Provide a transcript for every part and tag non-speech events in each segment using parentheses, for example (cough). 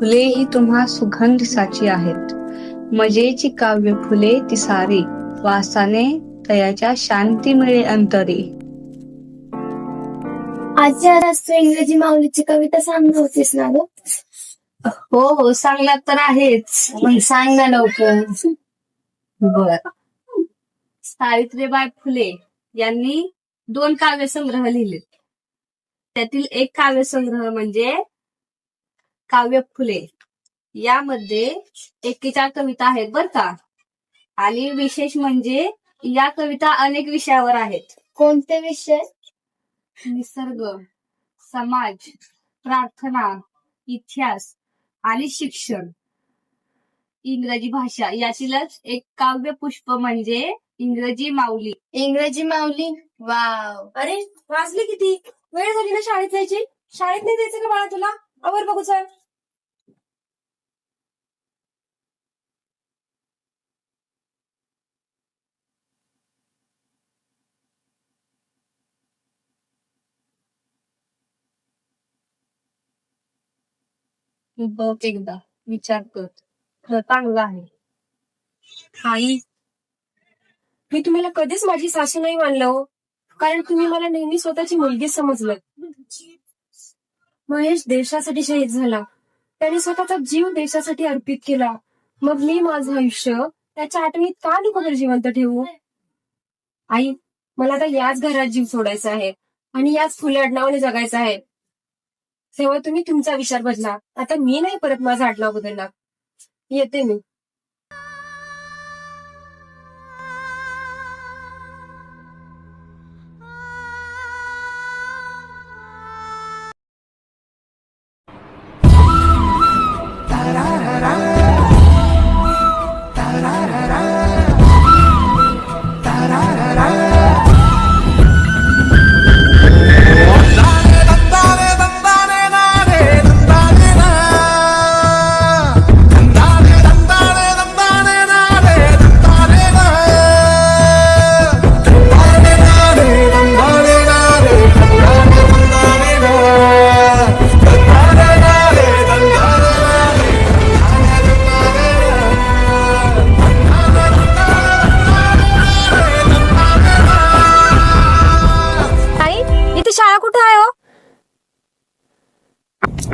फुले ही तुम्हा सुगंध साची आहेत. मजेची काव्य फुले ती सारी वासाने तयाच्या शांती मिळे अंतरी. आजी आज तू इंग्रजी माऊलीची कविता सांगत होतीस ना ग? हो हो सांगला तर आहेच. मग सांग ना लवकर. बर. सावित्रीबाई फुले यांनी दोन काव्यसंग्रह लिहिले त्यातील एक काव्यसंग्रह म्हणजे काव्य फुले. यामध्ये एकेचार कविता आहेत बर का. आणि विशेष म्हणजे या कविता अनेक विषयावर आहेत. कोणते विषय? निसर्ग समाज प्रार्थना इतिहास आणि शिक्षण. इंग्रजी भाषा यातीलच एक काव्य पुष्प म्हणजे इंग्रजी माऊली. इंग्रजी माऊली? वाव. अरे वाजले किती? वेळ झाली ना शाळेत जायची? शाळेत नाही जायचं का बाळा तुला? आवर बघू बघ एकदा विचार कर. खरं चांगलं आहे. आई मी तुम्हाला कधीच माझी सासू नाही मानलं हो. कारण तुम्ही मला नेहमी स्वतःची मुलगी समजलं. महेश देशासाठी शहीद झाला. त्याने स्वतःचा जीव देशासाठी अर्पित केला. मग मी माझं आयुष्य त्याच्या आठवणीत का नको जिवंत ठेवू? आई मला आता याच घरात जीव सोडायचा आहे आणि याच फुले आडनावाने जगायचं आहे. तेव्हा तुम्ही तुमचा विचार बदला आता मी नाही परत माझा आडनाव बदलणार. येते मी.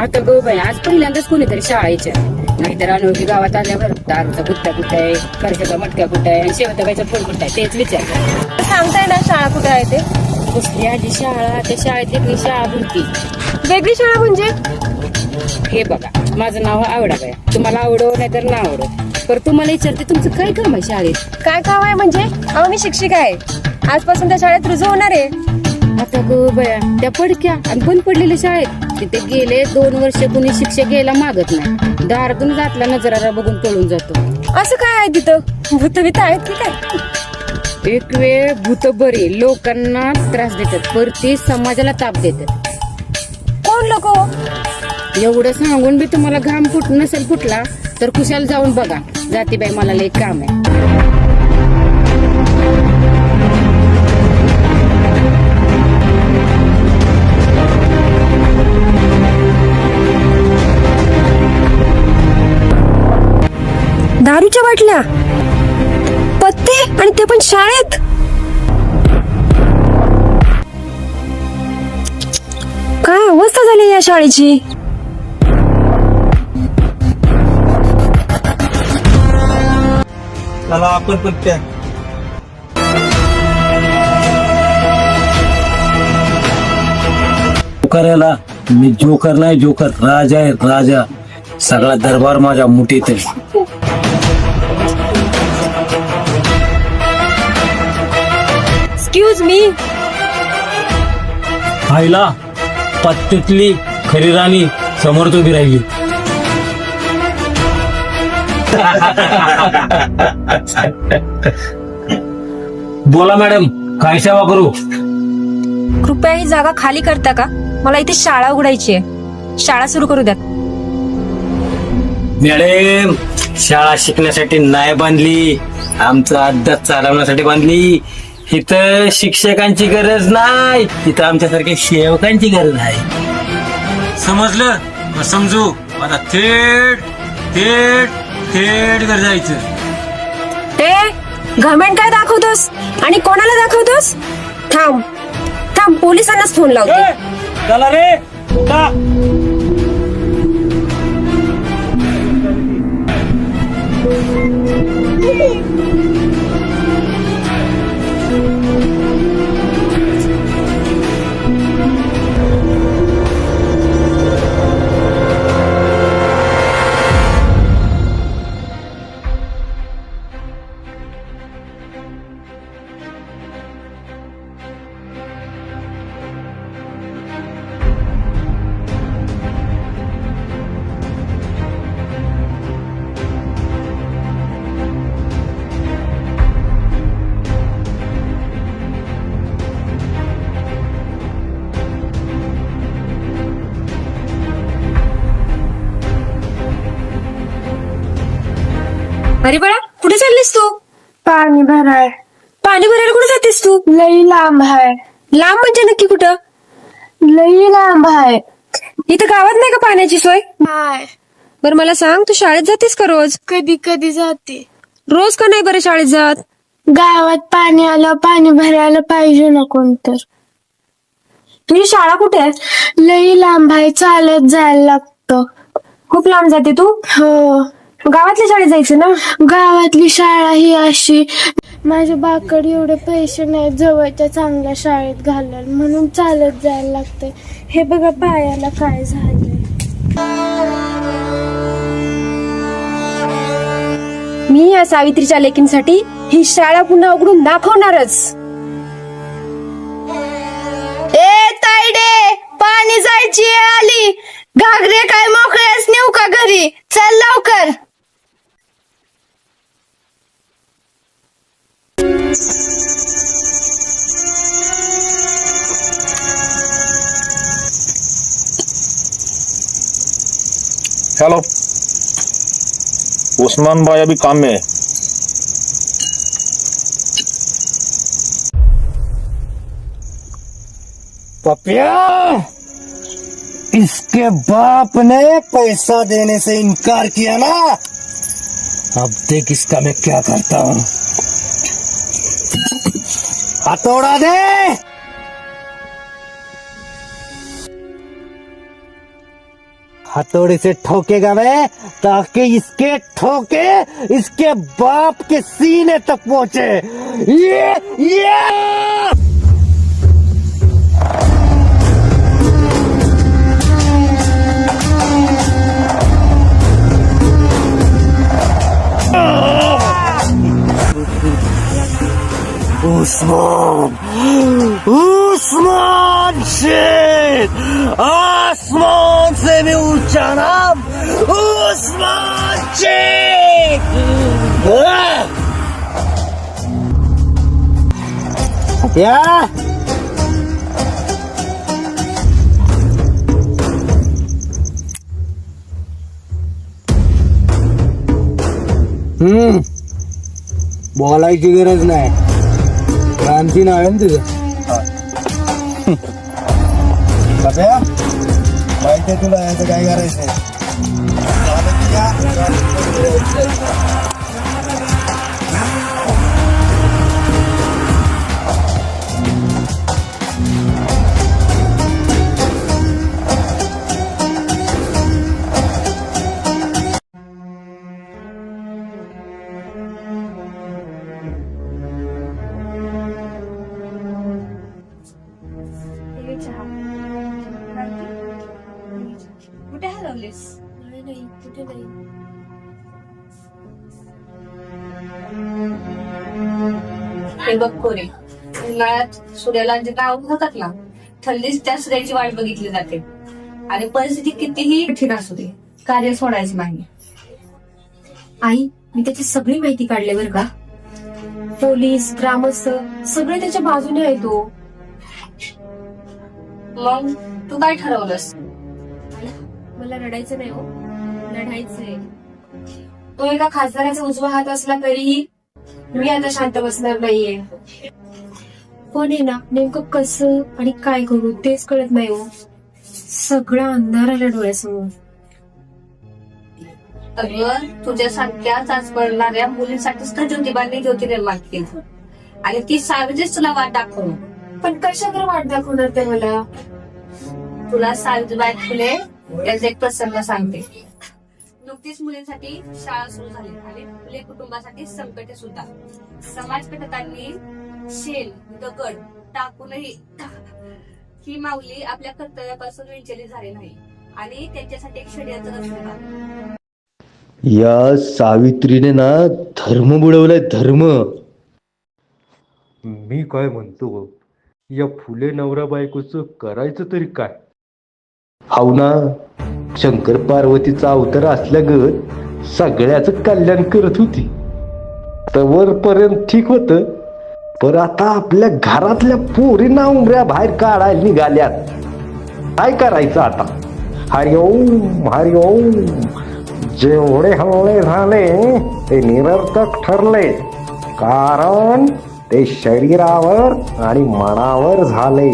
आता गो बाई आज पहिल्यांदाच कोणीतरी शाळेच्या. नाहीतर अनोळखी गावात आल्यावर दारूचा गुत्ता कुठं आहे? कर्जाचा मटका कुठं आहे? आणि शेवताबाईचा फुल कुठं आहे? तेच विचार सांगताय ना शाळा कुठे आहे ते? कुठली आजी शाळा? त्या शाळेत एक शाळा भरती. वेगळी शाळा म्हणजे? हे बघा माझं नाव आवडा बाया तुम्हाला आवडो नाहीतर ना आवडो. पर तुम्हाला विचारते तुमचं काय काम आहे शाळेत? काय काम आहे म्हणजे? अहो मी शिक्षिका आहे. आजपासून त्या शाळेत रुजू होणार आहे. आता गो बया त्या पडक्या आणि बंद पडलेल्या शाळेत. तिथे गेले दोन वर्ष कुणी शिक्षक यायला मागत नाही. दारातून जातला नजराला बघून पळून जातो. असं काय आहे तिथं? भूतवित आहेत की काय? एक वेळ भूत बरी लोकांना त्रास देतात. परती समाजाला ताप देतात. कोण लोक हो? एवढं सांगून बी तुम्हाला घाम फुट नसेल फुटला तर कुशाल जाऊन बघा. जातीबाई मला लई काम आहे. दारूच्या बाटल्या. पत्ते आणि ते पण शाळेत. काय अवस्था झाली या शाळेची? चला आपण पण त्या. जोकर मी जोकर नाही जोकर राजा आहे राजा. सगळा दरबार माझ्या मुठीत आहे. Excuse me. आईला पत्तीतली खरी राणी समोर उभी राहिली. बोला मॅडम काय सेवा करू? कृपया ही जागा खाली करता का? मला इथे शाळा उघडायची आहे. शाळा सुरू करू द्यात मॅडम शाळा शिकण्यासाठी नाही बांधली. आमचा अभ्यास चालवण्यासाठी बांधली. इथं शिक्षकांची गरज नाही इथं आमच्यासारख्या सेवकांची गरज आहे. समजलं? मग समजू. आता थेट थेट थेट घर जायचं. ए घमेंट काय दाखवतोस? आणि कोणाला दाखवतोस? थांब थांब पोलिसांनाच फोन लावते. चला रे (laughs) अरे बाळा कुठे चाललीस तू? पाणी भराय. पाणी भरायला कुठे जातेस तू? लई लांब आहे लांब म्हणजे नक्की कुठं? लई लांब आहे इथं गावात नाही का पाण्याची सोय? नाही बरं मला सांग तू शाळेत जातेस का रोज? कधी कधी जाते. रोज का नाही बरं शाळेत जात? गावात पाणी आलं पाणी भरायला पाहिजे ना कोणतर तुझी शाळा कुठे आहे? लई लांब आहे चालत जायला लागतं. खूप लांब जाते तू? हो. गावातल्या शाळेत जायचं ना? गावातली शाळा ही अशी माझ्या बाकडे एवढे पैसे नाहीत जवळच्या चांगल्या शाळेत घालायला म्हणून चालत जायला लागतंय. हे बघा पायाला काय झालंय. मी या सावित्रीच्या लेकींसाठी ही शाळा पुन्हा उघडून दाखवणारच. ए तायडे पाणी जायची आली. घागरे काय मोकळ्याच नेऊ का घरी? चल लवकर. हेलो। उस्मान भाई अभी काम में है। पपिया, इसके बाप ने पैसा देने से इनकार किया ना? अब देख इसका मैं क्या करता हूँ। हथौड़ा दे। हथौड़े से ठोकेगा मैं ताकि इसके ठोके, इसके बाप के सीने तक पहुँचे। ये ये! उस्मान उस्मान शेख आसमान से भी ऊंचा नाम उस्मान शेख या हम्म बोलायची गरज नाही क्रांती नाव आहे ना तुझं कप्या माहिती आहे तुला याचं काय करायचंय कुठे बघ कोरे उन्हाळ्यात सूर्याला जे नाव होतात ना थंडीच त्या सूर्याची वाट बघितली जाते. आणि परिस्थिती कितीही कठीण असू दे कार्य सोडायचं नाही. आई मी त्याची सगळी माहिती काढली बरं का? पोलीस ग्रामस्थ सगळे त्याच्या बाजूने आहे तो मग तू काय ठरवलंस? मला रडायचं नाही हो. लढायचंय तो एका खासदाराचा उजवा हात असला तरीही मी आता शांत बसणार नाहीये. पण आहे ना नेमकं कसं आणि काय करू तेच कळत नाही हो. सगळा अंधार आला डोळ्यासमोर. अगं तुझ्यासारख्या चाचपडणाऱ्या मुलींसाठीच तर ज्योतिबांनी ज्योती निर्माण केली. आणि ती सावित्रीच तुला वाट दाखवू. पण कशावर वाट दाखवणार ते मला? तुला सावित्रीबाई फुले याचा एक प्रसंग सांगते. नुकतीच मुलींसाठी शाळा सुरू झाली आणि फुले कुटुंबासाठी संकटे सुद्धा. समाज घटकांनी शेल दगड टाकूनही ही माऊली आपल्या कर्तव्यापासून विचलित झाली नाही आणि त्यांच्यासाठी एक षडयंत्र रचलं या सावित्रीने ना धर्म बुडवलाय धर्म. मी काय म्हणतो? या फुले नवरा बायकोच करायचं तरी काय? हाव ना शंकर पार्वतीचा अवतार असल्यागत सगळ्याच कल्याण करत होती. तर पर्यंत ठीक होत पर आता आपल्या घरातल्या पोरींना उमऱ्या बाहेर काढायला निघाल्यात. काय करायचं आता? हरिओम हरिओम जेवढे हल्ले झाले ते निरर्थक ठरले. कारण ते शरीरावर आणि मनावर झाले.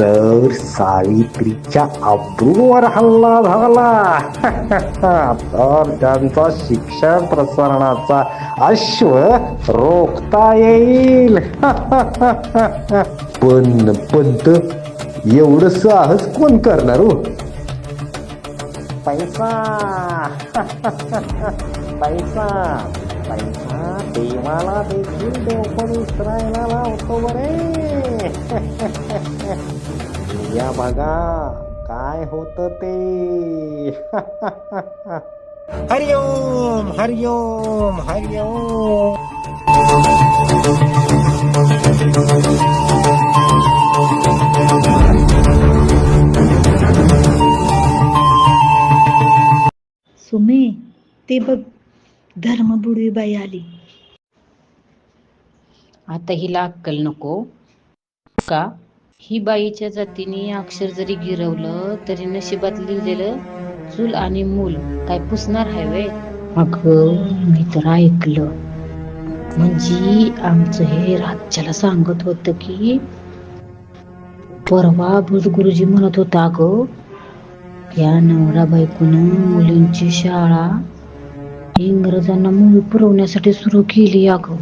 तर सावित्रीच्या अब्रूवर हल्ला झाला. (laughs) तर त्यांचा शिक्षण प्रसारणाचा अश्व रोखता येईल. (laughs) पण पंत एवढं साहस कोण करणार हो? पैसा. (laughs) पैसा. पैसा देवाला देखील देवपण विसरायला लावतो बरे. या बघा काय होत ते. (laughs) हरिओम हरिओम हरिओम. सुमे ते बघ धर्मबुडवी बाई आली. आता हिला अक्कल नको. का? ही बाईच्या जातीने अक्षर जरी गिरवलं तरी नशिबात लिहिलेलं चूल आणि मूल काय पुसणार आहे वे अगं मी तर ऐकलं. म्हणजे आमचं हे राज्याला सांगत होतं की परवा भुज गुरुजी म्हणत होता अगं या नवरा बायकोनं मुलींची शाळा इंग्रजांना मुली पुरवण्यासाठी सुरू केली अगं.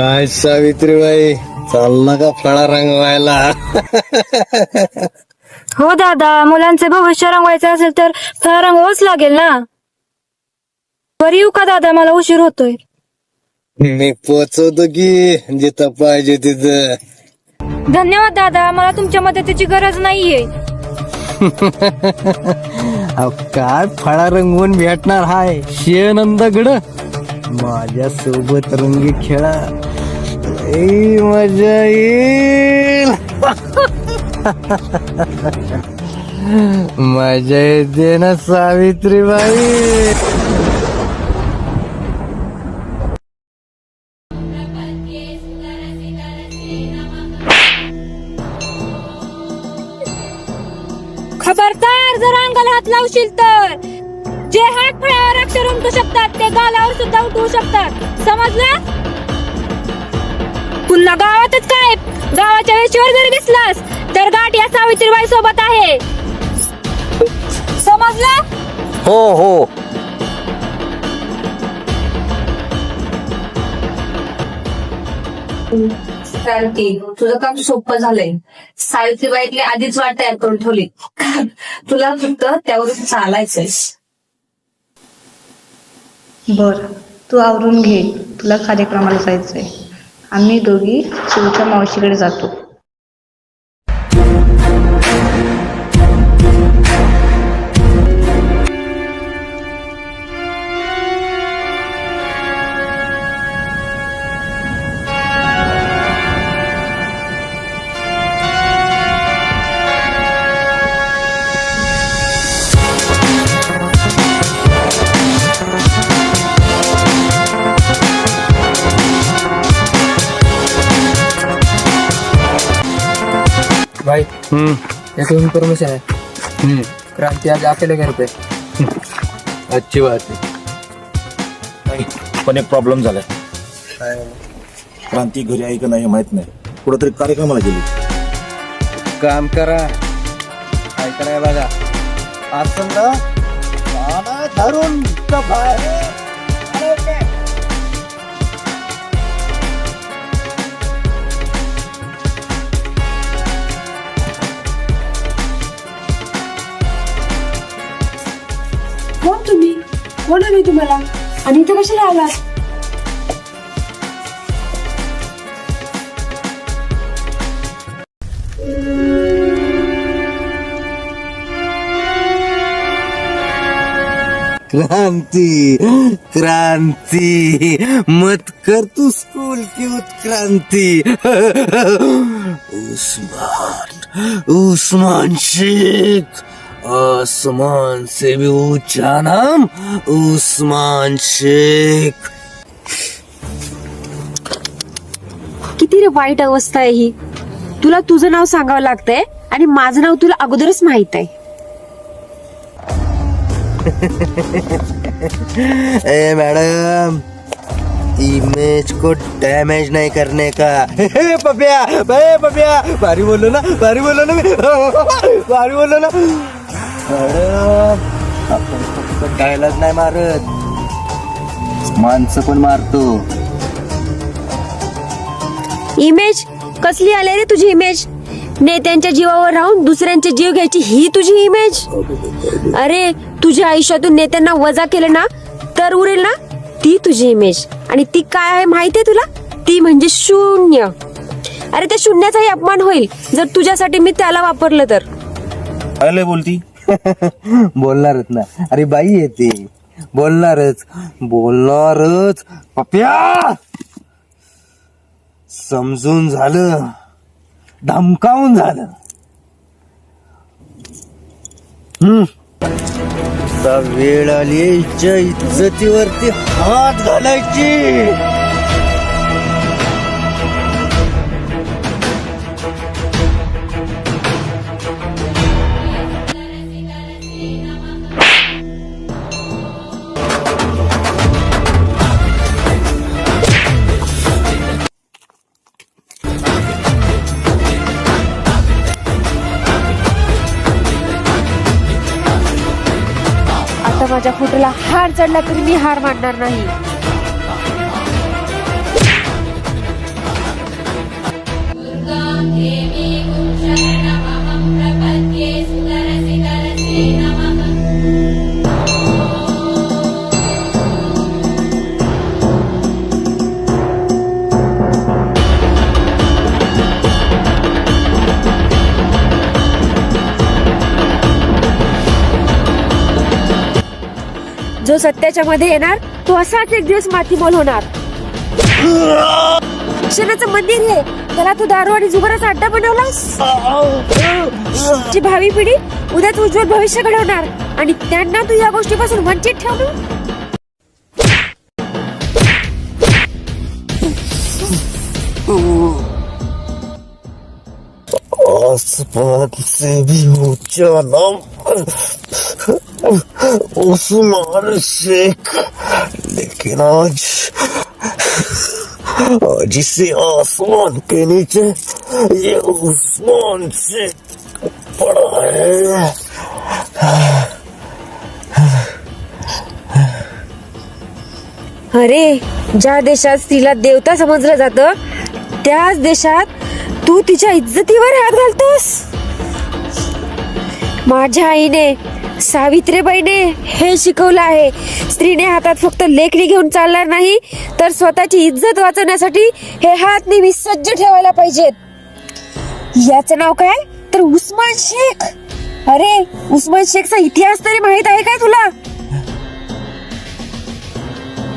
काय सावित्रीबाई चालला का फळा रंगवायला हो दादा मुलांचे भविष्य रंगवायचं असेल तर फळा रंगवाच लागेल ना? बरी येऊ का दादा मला उशीर होतोय. मी पोचवतो की जिथं पाहिजे तिथं. धन्यवाद दादा मला तुमच्या मदतीची गरज नाहीये. (laughs) अहो, काय फळा रंगवून भेटणार हाय? शेनंदागड माझ्या सोबत रंगी खेळा. लई मजा येईल. मजा येते ना सावित्रीबाई. खबरदार जर अंगाला हात लावशील तर. जे हात फळ्यावर अक्षर उमटू शकतात ते गालावर सुद्धा उठवू शकतात. समजलं? पुन्हा गावातच काय? गावाच्या वेशीवर जरी दिसलास तर गाठ या सावित्रीबाई सोबत आहे. समजलं? हो हो. क्रांती तुझं काम सोपं झालंय. सावित्रीबाईतली आधीच वाट तयार करून ठेवली. तुला फक्त त्यावरून चालायचंय. बर तू आवरून घे. तुला कार्यक्रमाला जायचंय. आम्ही दोघी शिवच्या मावशीकडे जातो. एक इन्फॉर्मेशन है क्रांति आज अकेले घर पे अच्छी बात है नाही, पण एक प्रॉब्लेम झालाय. क्रांती घरी आहे का नाही माहीत नाही. कुठेतरी कार्यक्रमाला गेली. काम करा. नाही बघा. असं ना धरून हो कोण मी तुम्हाला. आणि इथं कशाला आलात क्रांती क्रांति. मत कर तू स्कूल की उत्क्रांति. उस्मान उस्मान शेख. आसमान से भी ऊंचा नाम उस्मान शेख। किती रे वाईट अवस्था आहे ही. तुला तुझं नाव सांगावं लागतंय आणि माझं नाव तुला अगोदरच माहीत आहे. (laughs) ए मैडम इमेज को डैमेज नहीं करने का? (laughs) पपिया पपिया भारी बोलो ना भारी बोलो ना. (laughs) भारी बोलो ना. मॅडम आपण फक्त डायलॉग नाही मारत. माणसं पण मारतो. इमेज? कसली आले रे तुझी इमेज? नेत्यांच्या जीवावर राहून दुसऱ्यांचे जीव घ्यायची ही तुझी इमेज? अरे तुझ्या आयुष्यातून नेत्यांना वजा केलं ना तर उरेल ना? ती तुझी इमेज. आणि ती काय आहे माहितीये तुला? ती म्हणजे शून्य. अरे त्या शून्याचाही अपमान होईल जर तुझ्यासाठी मी त्याला वापरलं तर. बोलती? बोलणारच ना. अरे बाई येते. बोलणारच. बोलणारच. पप्या! समजून झालं. धमकावून झालं. हम्म. आता वेळ आली इच्छा इज्जतीवरती हात घालायची. माझ्या फोटोला हार चढला तरी मी हार मानणार नाही. जो सत्याच्या मध्ये येणार तो असाच एक दिवस मातीमोल होणार. शिक्षणाचं मंदिर हे त्याला तू दारू आणि जुगाराचा अड्डा बनवलास? जी भावी पिढी उद्याच उज्ज्वल भविष्य घडवणार आणि त्यांना तू या गोष्टीपासून वंचित ठेवणार? आसपास से भी ऊंचा नाम उस्मान शेख लेकिन आज आज इसे आसमान के नीचे ये उस्मान शेख पड़ा है अरे ज्या देशात स्त्रीला देवता समजलं जातं त्याच देशात तू तिच्या इज्जतीवर हात घालतोस माझ्या आईने सावित्रीबाईने हे शिकवलं आहे. स्त्रीने हातात फक्त लेखणी घेऊन चालणार नाही तर स्वतःची इज्जत वाचवण्यासाठी हे हात नेहमी सज्ज ठेवायला पाहिजेत. याचं नाव काय? तर उस्मान शेख. अरे उस्मान शेखचा इतिहास तरी माहीत आहे काय तुला?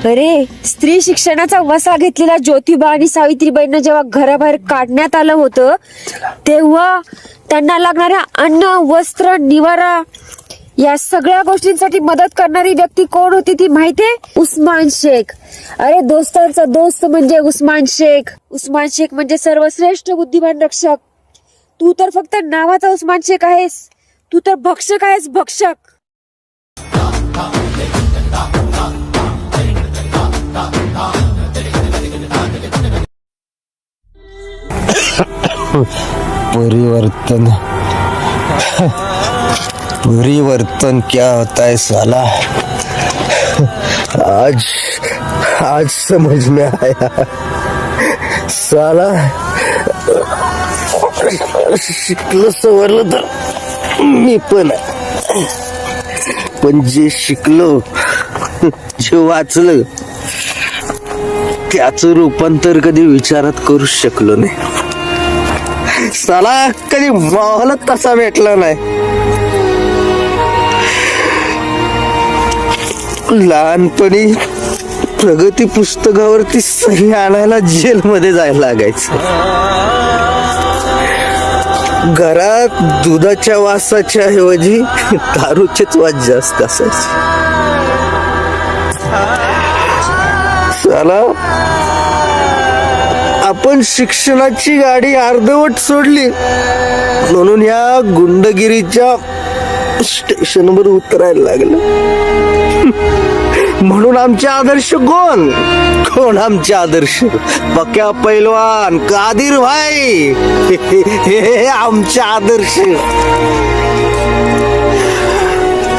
अरे स्त्री शिक्षणाचा वसा घेतलेल्या ज्योतिबा आणि सावित्रीबाईंना जेव्हा घराबाहेर काढण्यात आलं होतं तेव्हा त्यांना लागणाऱ्या अन्न वस्त्र निवारा या सगळ्या गोष्टींसाठी मदत करणारी व्यक्ती कोण होती ती माहितीये? उस्मान शेख. अरे दोस्तांचा दोस्त म्हणजे उस्मान शेख. उस्मान शेख म्हणजे सर्वश्रेष्ठ बुद्धिमान रक्षक. तू तर फक्त नावाचा उस्मान शेख आहेस. तू तर भक्षक आहेस भक्षक. परिवर्तन. परिवर्तन क्या होता है साला? आज आज समझ में आया। साला शिकलं सवरलं तर मी पण पण जे शिकलो जे वाचलं त्याचं रूपांतर कधी विचारात करू शकलो नाही। साला कधी माहोलच तसा भेटला नाही। लहानपणी प्रगती पुस्तकावरती सही आणायला जेलमध्ये जायला लागायचं. घरात दुधाच्या वासाच्या ऐवजी दारूचेच वास जास्त असायचे. चला. आपण शिक्षणाची गाडी अर्धवट सोडली. म्हणून या गुंडगिरीच्या स्टेशनवर उतरायला लागलं. म्हणून आमचे आदर्श कोण कोण आमचे आदर्श? पक्या पैलवान कादीर भाई. हे आमचे आदर्श.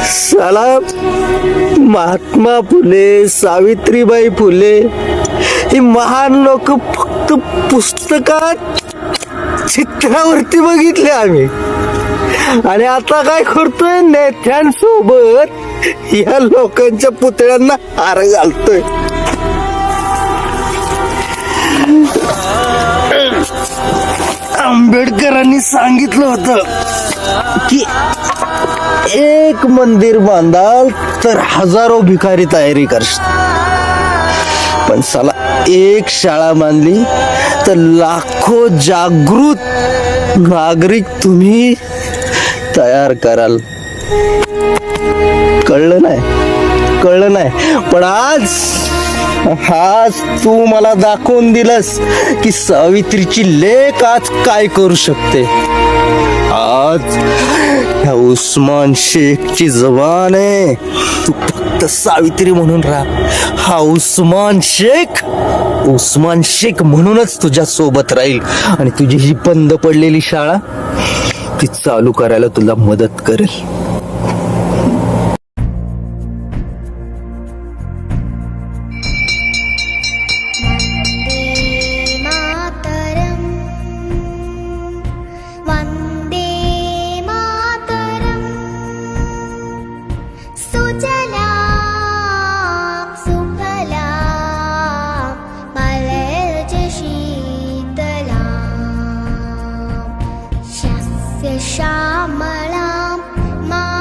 साला महात्मा फुले सावित्रीबाई फुले ही महान लोक फक्त पुस्तकात चित्रावरती बघितले आम्ही. आणि आता काय करतोय? नेत्यांसोबत या लोकांच्या पुतळ्यांना हार घालतोय. आंबेडकरांनी सांगितलं होतं की एक मंदिर बांधाल तर हजारो भिकारी तयारी करतात पण साला एक शाळा बांधली तर लाखो जागृत नागरिक तुम्ही तयार कराल. कळलं नाही. कळलं नाही. पण आज आज तू मला दाखवून दिलंस की सावित्रीची लेख आज काय करू शकते. आज ह्या उस्मान शेखची जबान आहे. तू फक्त सावित्री म्हणून राहा. हा उस्मान शेख उस्मान शेख म्हणूनच तुझ्या सोबत राहील. आणि तुझी ही बंद पडलेली शाळा ती चालू करायला तुला मदत करेल. श्यामलां मा